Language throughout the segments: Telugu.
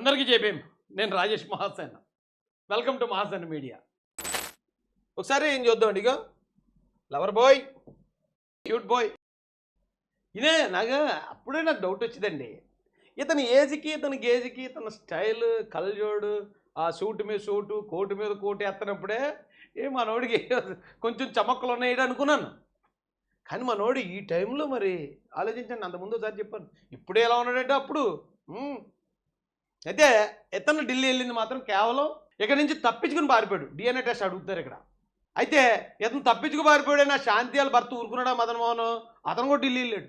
అందరికీ చెప్పేం నేను Rajesh Mahasena. Welcome to Mahasena media ఒకసారి ఏం చూద్దాం ఇగో లవర్ బాయ్ క్యూట్ బాయ్ ఇదే నాకు అప్పుడే నాకు డౌట్ వచ్చిందండి. ఇతని ఏజ్కి ఇతని గేజ్కి ఇతని స్టైల్ కల్జోడు ఆ సూటు మీద సూటు కోటు మీద కోటు ఎత్తనప్పుడే ఏ మనోడికి కొంచెం చమక్కలు ఉన్నాయి అనుకున్నాను. కానీ మనోడు ఈ టైంలో మరి ఆలోచించండి అంతకుముందు ఒకసారి చెప్పాను. ఇప్పుడే ఎలా ఉన్నాడంటే అప్పుడు అయితే ఇతను ఢిల్లీ వెళ్ళింది మాత్రం కేవలం ఇక్కడ నుంచి తప్పించుకుని పారిపోయాడు. డిఎన్ఏ టెస్ట్ అడుగుతారు ఇక్కడ. అయితే ఇతను తప్పించుకు పారిపోయాడు నా భర్త ఊరుకున్నాడా మదన్ మోహన్? అతను కూడా ఢిల్లీ వెళ్ళాడు.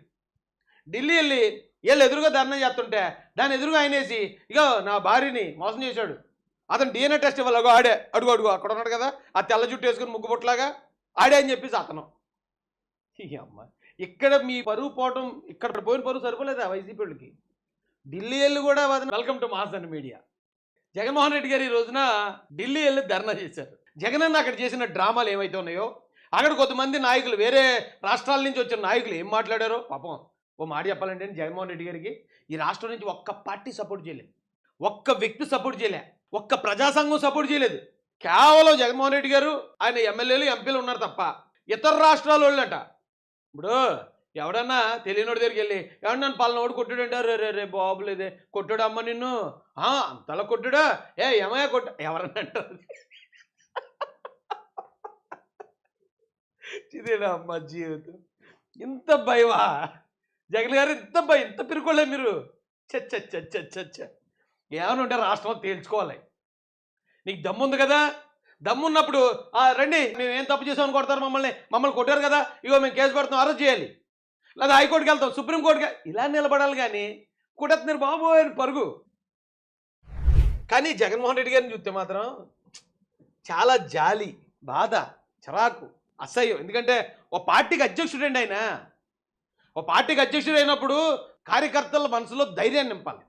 ఢిల్లీ వెళ్ళి వీళ్ళు ఎదురుగా ధర్నా చేస్తుంటే దాని ఎదురుగా ఆయనేసి ఇగో నా భార్యని మోసం చేశాడు. అతను డిఎన్ఏ టెస్ట్ ఇవ్వాలి ఆడే. అడుగు అడుగు అక్కడ ఉన్నాడు కదా ఆ తెల్ల జుట్టు వేసుకుని ముగ్గు పొట్లాగా ఆడే అని చెప్పేసి అతను. అమ్మ ఇక్కడ మీ పరువు పోవటం ఇక్కడ పోయిన పరువు సరిపోలేదా వైసీపీ వాళ్ళకి? ఢిల్లీ వెళ్ళి కూడా welcome to Mahasena media Jaganmohan Reddy garu ఈ రోజున ఢిల్లీ వెళ్ళి ధర్నా చేశారు. జగన్ అన్న అక్కడ చేసిన డ్రామాలు ఏమైతే ఉన్నాయో అక్కడ కొంతమంది నాయకులు వేరే రాష్ట్రాల నుంచి వచ్చిన నాయకులు ఏం మాట్లాడారో పాపం ఓ మాట చెప్పాలంటే జగన్మోహన్ రెడ్డి గారికి ఈ రాష్ట్రం నుంచి ఒక్క పార్టీ సపోర్ట్ చేయలేదు. ఒక్క వ్యక్తి సపోర్ట్ చేయలే. ఒక్క ప్రజాసంఘం సపోర్ట్ చేయలేదు. కేవలం జగన్మోహన్ రెడ్డి గారు ఆయన ఎమ్మెల్యేలు ఎంపీలు ఉన్నారు తప్ప ఇతర రాష్ట్రాల వాళ్ళంట. ఇప్పుడు ఎవడన్నా తెలియనోడి దగ్గరికి వెళ్ళి ఎవడన్నా నన్ను పలానోడు కొట్టుడు రే రే రే బాబు లేదే అమ్మ నిన్ను. అంతలా కొట్టుడా? ఏ ఏమయ్య కొట్ట ఎవరన్నా అంటారు. ఇదేనా అమ్మ జీవితం? ఇంత భయమా? జగన్ గారు ఇంత భయం ఇంత పిరుకోలే మీరు. చచ్చ ఏమైనా ఉంటే రాష్ట్రం తేల్చుకోవాలి. నీకు దమ్ముంది కదా? దమ్మున్నప్పుడు "ఆ, రండి మేము ఏం తప్పు చేసామని కొడతారు మమ్మల్ని మమ్మల్ని కొట్టారు కదా? ఇగో మేము కేసు పెడతాం అరెస్ట్ చేయాలి. లేదా హైకోర్టుకి వెళ్తాం సుప్రీంకోర్టుకి ఇలా నిలబడాలి కానీ కుటత్నరు బాబు అని పరుగు. కానీ జగన్మోహన్ రెడ్డి గారిని చూస్తే మాత్రం చాలా జాలి బాధ చిరాకు అసహ్యం. ఎందుకంటే ఓ పార్టీకి అధ్యక్షుడండి ఆయన. ఓ పార్టీకి అధ్యక్షుడు అయినప్పుడు కార్యకర్తల మనసులో ధైర్యాన్ని నింపాలి.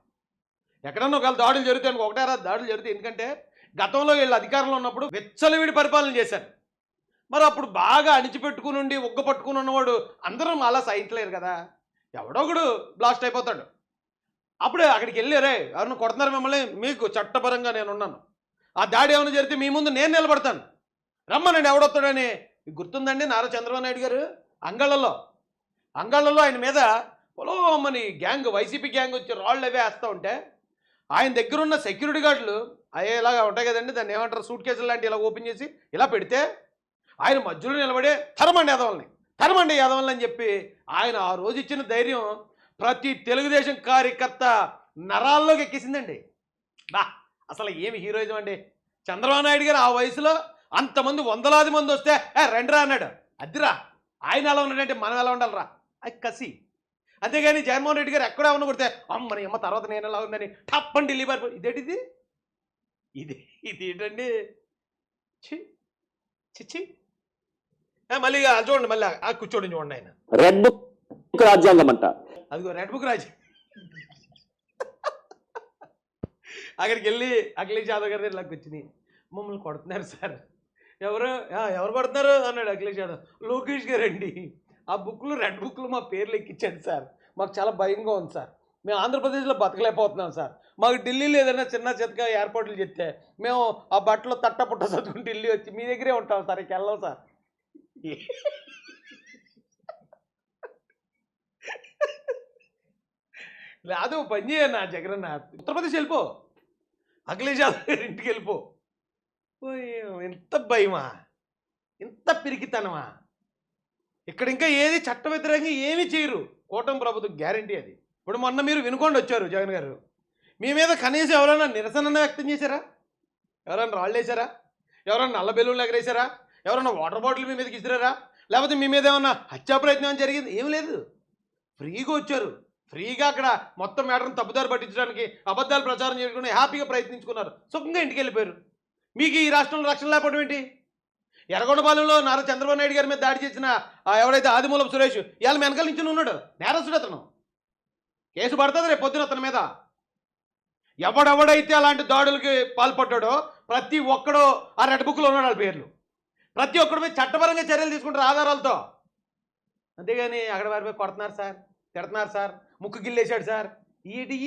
ఎక్కడన్నా ఒకవేళ దాడులు జరుగుతాయి అనుకో ఒకటే దాడులు జరుగుతాయి ఎందుకంటే గతంలో వీళ్ళు అధికారంలో ఉన్నప్పుడు వెచ్చలవిడి పరిపాలన చేశారు. మరి అప్పుడు బాగా అణిచిపెట్టుకుని ఉండి ఒగ్గ పట్టుకుని ఉన్నవాడు అందరం అలా సహించలేరు కదా. ఎవడొకడు బ్లాస్ట్ అయిపోతాడు. అప్పుడే అక్కడికి వెళ్ళారే ఎవరిని కొడుతున్నారు మిమ్మల్ని? మీకు చట్టపరంగా నేను ఉన్నాను. ఆ దాడి ఏమైనా జరిగితే మీ ముందు నేను నిలబడతాను. రమ్మనండి ఎవడొస్తాడని గుర్తుందండి నారా చంద్రబాబు నాయుడు గారు? అంగళ్ళలో అంగళ్ళలో ఆయన మీద పొలోమని గ్యాంగ్ వైసీపీ గ్యాంగ్ వచ్చి రాళ్ళు అవే వేస్తూ ఉంటే ఆయన దగ్గర ఉన్న సెక్యూరిటీ గార్డులు అయ్యే ఇలాగా ఉంటాయి కదండి దాన్ని ఏమంటారు సూట్ కేసులు లాంటి ఇలా ఓపెన్ చేసి ఇలా పెడితే ఆయన మధ్యలో నిలబడే తరమండి యాదవల్ని. తరమండి యాదవల్ని అని చెప్పి ఆయన ఆ రోజు ఇచ్చిన ధైర్యం ప్రతి తెలుగుదేశం కార్యకర్త నరాల్లోకి ఎక్కేసిందండి. బా అసలు ఏమి హీరోయిజం అండి? చంద్రబాబు నాయుడు గారు ఆ వయసులో అంతమంది వందలాది మంది వస్తే ఏ రండిరా అన్నాడు. అదిరా ఆయన ఎలా ఉన్నాడంటే మనం ఎలా ఉండాలిరా? అది కసి. అంతేగాని జగన్మోహన్ రెడ్డి గారు ఎక్కడ ఉన్న కొడితే అమ్మని అమ్మ తర్వాత నేను ఎలా ఉందని టప్పని ఢిల్లీ పారిపో ఇదేంటిది ఇది? ఇది ఏంటండి చి చిచ్చి మళ్ళీ చూడండి మళ్ళీ ఆ కూర్చోండి చూడండి ఆయన. రెడ్ బుక్ రాజ్యాంగం అంట. అదిగో రెడ్ బుక్ రాజు అక్కడికి వెళ్ళి అఖిలేష్ యాదవ్ గారి దగ్గర వచ్చినాయి మమ్మల్ని కొడుతున్నారు సార్. ఎవరు? "ఆ, ఎవరు కొడుతున్నారు? అన్నాడు అఖిలేష్ యాదవ్. లోకేష్ గారు అండి ఆ బుక్లు రెడ్ బుక్లు మా పేర్లు ఎక్కించండి సార్. మాకు చాలా భయంగా ఉంది సార్. మేము ఆంధ్రప్రదేశ్లో బతకలేకపోతున్నాం సార్. మాకు ఢిల్లీలో ఏదైనా చిన్న చితక ఏర్పాట్లు చెప్తే మేము ఆ బట్టలు తట్ట పుట్ట చదువుకుని ఢిల్లీ వచ్చి మీ దగ్గరే ఉంటాం సార్. ఇక వెళ్ళాం సార్. లేదు పని పని చేయన్న జగనన్న. ఉత్తరప్రదేశ్ వెళ్ళిపో. అఖిలేష్ యాదవ్ ఇంటికి వెళ్ళిపో. ఇంత ఎంత భయమా. ఎంత పిరికితనమా. ఇక్కడ ఇంకా ఏది చట్ట వ్యతిరేకంగా ఏమీ చేయరు. కూటమి ప్రభుత్వం గ్యారంటీ అది. ఇప్పుడు మొన్న మీరు వినుకోండి వచ్చారు జగన్ గారు. మీ మీద కనీసం ఎవరైనా నిరసన వ్యక్తం చేశారా? ఎవరైనా రాళ్ళు వేసారా ఎవరైనా నల్ల బెలూన్లు ఎగరేసారా ఎవరైనా వాటర్ బాటిల్ మీ మీదకి ఇసిరారా? లేకపోతే మీ మీద ఏమన్నా హత్యా ప్రయత్నం జరిగింది? ఏం లేదు. ఫ్రీగా వచ్చారు. ఫ్రీగా అక్కడ మొత్తం మ్యాటర్ని తప్పుదారి పట్టించడానికి అబద్ధాలు ప్రచారం చేసుకుని హ్యాపీగా ప్రయత్నించుకున్నారు. సుఖంగా ఇంటికి వెళ్ళిపోయారు. మీకు ఈ రాష్ట్రంలో రక్షణ లేకపోవడం ఏంటి? ఎర్రగొండపాలెంలో నారా చంద్రబాబు నాయుడు గారి మీద దాడి చేసిన ఎవడైతే ఎవరైతే సురేష్ ఇవాళ వెనకాల నుంచి ఉన్నాడు. నేరస్తుడు అతను. కేసు పడుతుంది రేపు పొద్దున అతని మీద. ఎవడెవడైతే అలాంటి దాడులకి పాల్పడ్డాడో ప్రతి ఒక్కడో ఆ రెడ్ బుక్లో ఉన్నాడు వాళ్ళ పేర్లు. ప్రతి ఒక్కడి మీద చట్టపరంగా చర్యలు తీసుకుంటారు ఆధారాలతో. అంతేగాని అక్కడ వారి మీద కొడుతున్నారు సార్ తిడుతున్నారు సార్ ముక్కు గిల్లేశాడు సార్. ఈటి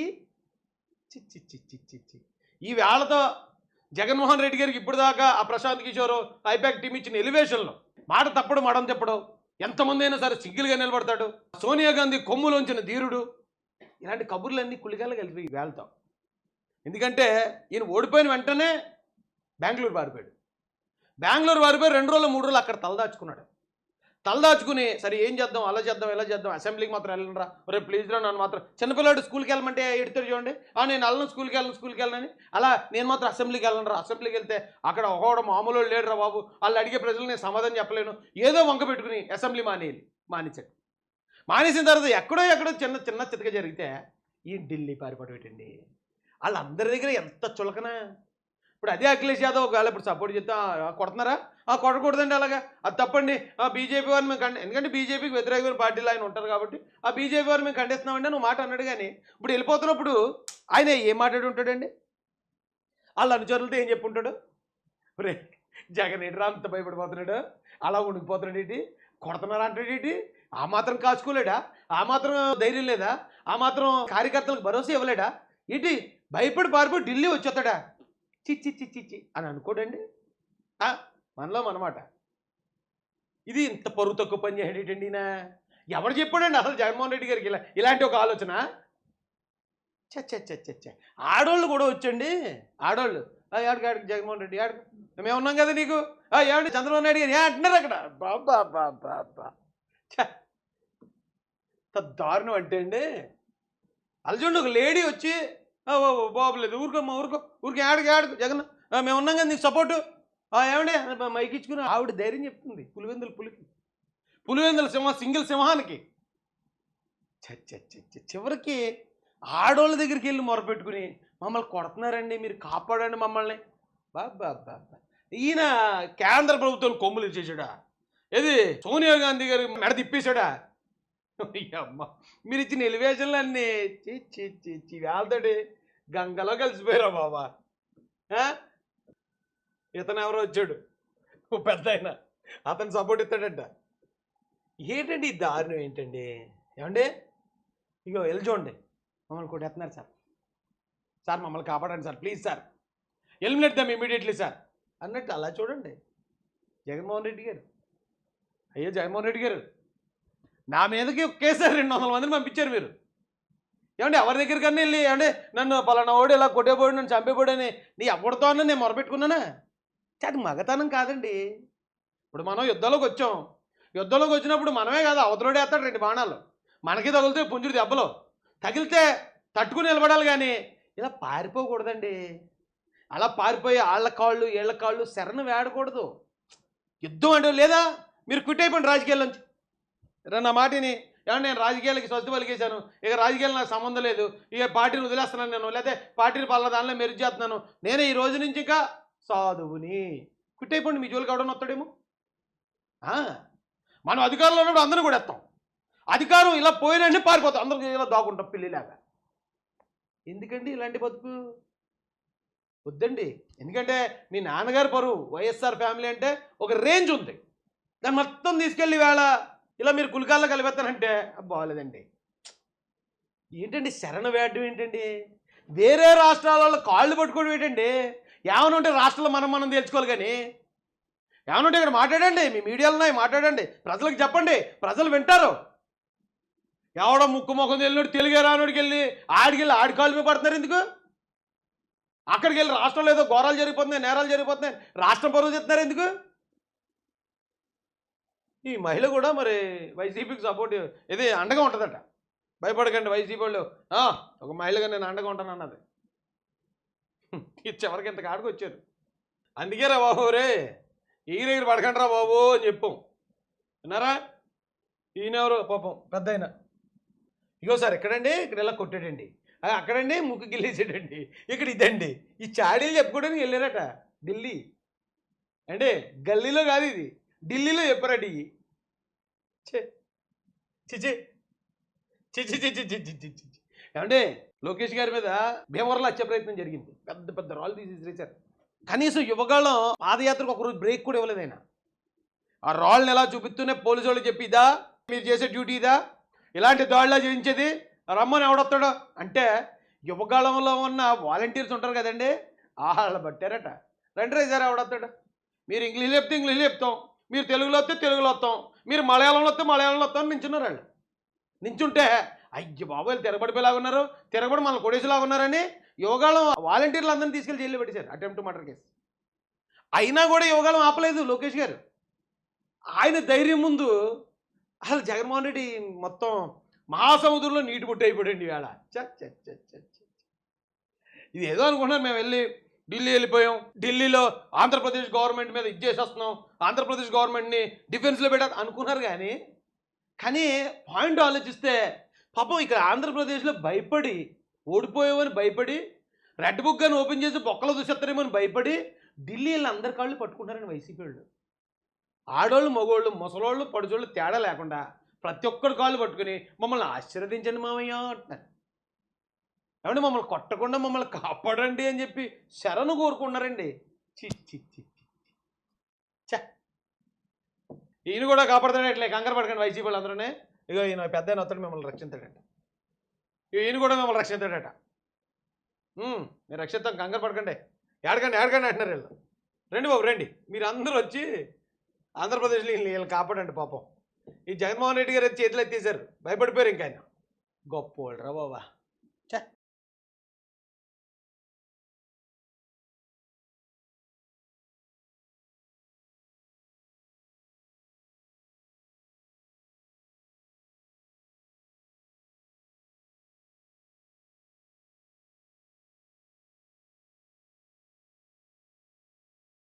చిచ్చి చిచ్చి చిచ్చి ఈ వేళతో జగన్మోహన్ రెడ్డి గారికి ఇప్పుడు దాకా ఆ ప్రశాంత్ కిషోర్ ఐపాక్ టీం ఇచ్చిన ఎలివేషన్లో మాట తప్పడు మడం చెప్పడం. ఎంతమంది అయినా సరే సిగ్గులుగా నిలబడతాడు. సోనియా గాంధీ కొమ్ములోంచిన ధీరుడు. ఇలాంటి కబుర్లన్నీ కులిగాలు కలిపి వేళతో. ఎందుకంటే ఈయన ఓడిపోయిన వెంటనే బెంగళూరు పారిపోయాడు. బెంగళూరు వారిపోయి రెండు రోజులు మూడు రోజులు అక్కడ తలదాచుకున్నాడు తలదాచుకుని సరే ఏం చేద్దాం? అలా చేద్దాం ఇలా చేద్దాం? అసెంబ్లీకి మాత్రం వెళ్ళనరా? రే ప్లీజ్ రా నన్ను మాత్రం చిన్నపిల్లాడు స్కూల్కి వెళ్ళమంటే ఎడతాడు చూడండి. ఆ నేను వెళ్ళను స్కూల్కి వెళ్ళను స్కూల్కి వెళ్ళనని అలా నేను మాత్రం అసెంబ్లీకి వెళ్ళండిరా అసెంబ్లీకి వెళ్తే అక్కడ ఒకడు మామూలు వాడు లేడురా బాబు. వాళ్ళు అడిగే ప్రజలు నేను సమాధానం చెప్పలేను. ఏదో వంక పెట్టుకుని అసెంబ్లీ మానేయాలి మానేశాడు. మానేసిన తర్వాత ఎక్కడో ఎక్కడో చిన్న చిన్న చితక జరిగితే ఈ ఢిల్లీ పారిపడబెట్టండి వాళ్ళందరి దగ్గర ఎంత చులకన? ఇప్పుడు అదే అఖిలేష్ యాదవ్ ఒకవేళ ఇప్పుడు సపోర్ట్ చేస్తే కొడుతున్నారా? ఆ కొట్టకూడదండి అలాగా. అది తప్పండి. ఆ బీజేపీ వారిని మేము కండి ఎందుకంటే బీజేపీకి వ్యతిరేకమైన పార్టీలు ఆయన ఉంటారు కాబట్టి ఆ బీజేపీ వారిని మేము ఖండిస్తున్నామండి నువ్వు మాట అన్నాడు కానీ ఇప్పుడు వెళ్ళిపోతున్నప్పుడు ఆయన ఏం మాట్లాడి ఉంటాడండి? వాళ్ళ అనుచరులతో ఏం చెప్పుంటాడు? రే జగన్ ఏంటి అంత భయపడిపోతున్నాడు? అలా ఉండిపోతున్నాడు ఏంటి? కొడుతున్నారా అంటాడు ఏంటి? ఆ మాత్రం కాచుకోలేడా? ఆ మాత్రం ధైర్యం లేదా? ఆ మాత్రం కార్యకర్తలకు భరోసా ఇవ్వలేడా? ఏంటి? భయపడి పారిపోయి ఢిల్లీ వచ్చేస్తాడా? చిచ్చి చిచ్చి చి అని అనుకోడండి. మనలో మనమాట. ఇది ఇంత పరువు తక్కువ పని చేయడేటండి నా ఎవరు చెప్పాడండి అసలు జగన్మోహన్ రెడ్డి గారికి ఇలా ఇలాంటి ఒక ఆలోచన? చచ్చచ్చచ్చచ్చ ఆడోళ్ళు కూడా వచ్చండి. ఆడోళ్ళు. ఆ, ఆడికి ఆడికి జగన్మోహన్ రెడ్డి ఆడికి మేము ఉన్నాం కదా నీకు? ఆ, ఏమండి చంద్రబాబు నాయుడు గారు ఏ అంటున్నారు అక్కడ? బాబా బాబా బాబా దారుణం అంటే అండి. అలా ఒక లేడీ వచ్చి బాబులేదు ఊరుకోమ్మా ఊరుకో ఊరికి. ఆడికి ఆడుకు. జగన్ మేము ఉన్నాం కదా నీకు సపోర్టు ఏమండి? మైకిచ్చుకుని ఆవిడ ధైర్యం చెప్తుంది. పులివెందుల పులికి. పులివెందుల సింహ సింగిల్ సింహానికి. చివరికి ఆడోళ్ళ దగ్గరికి వెళ్ళి మొరపెట్టుకుని మమ్మల్ని కొడుతున్నారండి మీరు కాపాడండి మమ్మల్ని. బాబా బాబా ఈయన కేంద్ర ప్రభుత్వం కొమ్ములు ఇచ్చేసాడా? ఏది? సోనియా గాంధీ గారు మెడ తిప్పేశాడా? అమ్మ మీరు ఇచ్చిన ఎలివేషన్లు అన్నీ చి చి చి చి వాళ్ళతోటి గంగలో కలిసిపోయారా బాబా ఇతను ఎవరో వచ్చాడు. పెద్ద ఆయన. అతను సపోర్ట్ ఇస్తాడంట. ఏంటండి దారుణం ఏంటండి? ఏమండి? ఇగో వెళ్ళి చూడండి. మమ్మల్ని కొట్టేస్తున్నారు సార్. సార్ మమ్మల్ని కాపాడండి sir. Please sir. Eliminate them immediately sir. అన్నట్టు అలా చూడండి. జగన్మోహన్ రెడ్డి గారు. అయ్యో జగన్మోహన్ రెడ్డి గారు. నా మీదకి ఒకేసారి రెండు వందల మందిని పంపించారు మీరు. ఏమంటే ఎవరి దగ్గరికన్నా వెళ్ళి ఏమంటే నన్ను పలానా ఓడి ఇలా కొట్టేపోడు నన్ను చంపేపోడు అని నీ ఎవరితో అన్న నేను మొరపెట్టుకున్నానా? అది మగతనం కాదండి. ఇప్పుడు మనం యుద్ధంలోకి వచ్చాం. యుద్ధంలోకి వచ్చినప్పుడు మనమే కాదు అవతలోడే వేస్తాడు రెండు బాణాలు. మనకి తగిలితే పుంజుడు దెబ్బలు. తగిలితే తట్టుకుని నిలబడాలి కానీ ఇలా పారిపోకూడదండి. అలా పారిపోయి వాళ్ళ కాళ్ళు ఏళ్ళ కాళ్ళు శరణ వేడకూడదు. యుద్ధం అంటే లేదా? మీరు క్విట్ అయిపోండి రాజకీయాల నుంచి నా మాటిని. ఏమన్నా నేను రాజకీయాలకి స్వస్తి పలికేశాను. ఇక రాజకీయాలు నాకు సంబంధం లేదు. ఇక పార్టీని వదిలేస్తున్నాను నేను. లేకపోతే పార్టీని పల్ల దానిలో మెరుగు చేస్తున్నాను. నేను ఈ రోజు నుంచి ఇంకా సాధువుని. కుట్టైపోండి మీ జోలికి అవడం వస్తాడేమో? మనం అధికారంలో ఉన్నప్పుడు అందరూ కూడా ఎత్తాం. అధికారం ఇలా పోయినండి పారిపోతాం. అందరూ ఇలా దాక్కుంటాం పిల్లిలాగా ఎందుకండి ఇలాంటి బతుకు? వద్దండి. ఎందుకంటే మీ నాన్నగారు పరువు. వైఎస్ఆర్ ఫ్యామిలీ అంటే ఒక రేంజ్ ఉంది. దాన్ని మొత్తం తీసుకెళ్ళి వేళ ఇలా మీరు గుల్కాల్లో కలిపేస్తానంటే బాగాలేదండి ఏంటండి శరణ వేయడం ఏంటండి? వేరే రాష్ట్రాలలో కాళ్ళు పట్టుకోవడం ఏంటండి? ఏమైనా ఉంటే రాష్ట్రాలు మనం మనం తెలుసుకోవాలి కానీ. ఏమైనా ఉంటే ఇక్కడ మాట్లాడండి మీ మీడియాలో ఉన్నాయి మాట్లాడండి. ప్రజలకు చెప్పండి ప్రజలు వింటారు. ఎవడో ముక్కు ముఖం తెలియనోడు తెలుగు రానోడికి వెళ్ళి ఆడికి వెళ్ళి ఆడి కాలు మీద పడుతున్నారు ఎందుకు? అక్కడికి వెళ్ళి రాష్ట్రంలో ఏదో ఘోరాలు జరిగిపోతున్నాయి నేరాలు జరిగిపోతున్నాయి రాష్ట్రం పరువు చెప్తున్నారు ఎందుకు? ఈ మహిళ కూడా మరి వైసీపీకి సపోర్ట్ ఇది అండగా ఉంటుందట. భయపడకండి వైసీపీ వాళ్ళు. ఒక మహిళగా నేను అండగా ఉంటాను అన్నది. ఇది చివరికి ఇంత కాడికి వచ్చారు. అందుకే రా బాబు రే ఈ దగ్గర పడకండి రా బాబు అని చెప్పాం. విన్నారా? ఈయనెవరు పాపం పెద్ద అయినా ఇగో సార్ ఎక్కడండి ఇక్కడ ఇలా కొట్టాడండి అక్కడండి ముక్కు గిల్లేసాడండి ఇక్కడ ఇదండి. ఈ చాడీలు చెప్పుకోవడానికి వెళ్ళారట ఢిల్లీ. అంటే గల్లీలో కాదు ఇది. ఢిల్లీలో చెప్పారట ఇవి చిచి! చిచి చిచి చిచి చిచి ఏమంటే లోకేష్ గారి మీద భీమవరంలో వచ్చే ప్రయత్నం జరిగింది. పెద్ద పెద్ద రాళ్ళు తీసేసారు కనీసం యువగాళ్ళం పాదయాత్రకు ఒక రోజు బ్రేక్ కూడా ఇవ్వలేదు ఆయన. ఆ రాళ్ళని ఎలా చూపిస్తూనే పోలీసు వాళ్ళు చెప్పి ఇదా మీరు చేసే డ్యూటీ ఇదా? ఇలాంటి దాడిలా చేయించేది రమ్మని ఎవడొస్తాడో? అంటే యువకాలంలో ఉన్న వాలంటీర్స్ ఉంటారు కదండి. వాళ్ళు పట్టారట. రండి రే సార్ ఎవడొస్తాడు? మీరు ఇంగ్లీష్ చెప్తే ఇంగ్లీష్ చెప్తాం మీరు తెలుగులో వస్తే తెలుగులో వస్తాం. మీరు మలయాళంలో వస్తే మలయాళంలో వస్తాం అని నించున్నారు వాళ్ళు నించుంటే అయ్య బాబోయ్ తిరగబడిపోయేలాగా ఉన్నారు. తిరగబడి మన కొడేసేలాగా ఉన్నారని యోగాలం వాలంటీర్లు అందరిని తీసుకెళ్ళి జైల్లో పెట్టేశారు అటెంప్ట్ మర్డర్ కేసు. అయినా కూడా యోగాలం ఆపలేదు లోకేష్ గారు. ఆయన ధైర్యం ముందు అసలు జగన్మోహన్ రెడ్డి మొత్తం మహాసముద్రంలో నీటి బుట్ట అయిపోయాడు ఈవేళ. చ చ ఇది ఏదో అనుకుంటున్నారు మేము వెళ్ళి ఢిల్లీ వెళ్ళిపోయాం. ఢిల్లీలో ఆంధ్రప్రదేశ్ గవర్నమెంట్ మీద ఇది చేసేస్తున్నాం ఆంధ్రప్రదేశ్ గవర్నమెంట్ని డిఫెన్స్లో పెట్ట అనుకున్నారు కానీ కానీ పాయింట్ ఆలోచిస్తే పాపం ఇక్కడ ఆంధ్రప్రదేశ్లో భయపడి ఓడిపోయామని భయపడి రెడ్ బుక్ అని ఓపెన్ చేసి బొక్కలు చూసేస్తారేమో అని భయపడి వెళ్ళి అందరి కాళ్ళు పట్టుకుంటారని వైసీపీ వాళ్ళు. ఆడోళ్ళు మగోళ్ళు ముసలోళ్ళు పడుచోళ్ళు తేడా లేకుండా ప్రతి ఒక్కరు కాళ్ళు పట్టుకుని మమ్మల్ని ఆశీర్వదించండి మామయ్య అంటున్నారు. ఏమంటే మమ్మల్ని కొట్టకుండా మమ్మల్ని కాపాడండి అని చెప్పి శరణు కోరుకున్నారండి చి చి చి ఛ. ఈయన కూడా కాపాడుతాడట్లే కంగారు పడకండి వైసీపీ వాళ్ళందరూనే. ఇగో ఈయన పెద్ద ఆయన వస్తాడు మిమ్మల్ని రక్షించాడట. ఈయన కూడా మిమ్మల్ని రక్షించాడట. మీరు రక్షిస్తాం కంగారు పడకండి. ఏడకండి ఏడకండి అంటున్నారు వీళ్ళు. రండి బాబు రండి. మీరు అందరూ వచ్చి ఆంధ్రప్రదేశ్లో వీళ్ళని కాపాడండి పాపం. ఈ జగన్మోహన్ రెడ్డి గారు అయితే చేతులు ఎత్తేసారు. భయపడిపోయారు ఇంకా ఆయన. గొప్ప రా బాబా. ఛ.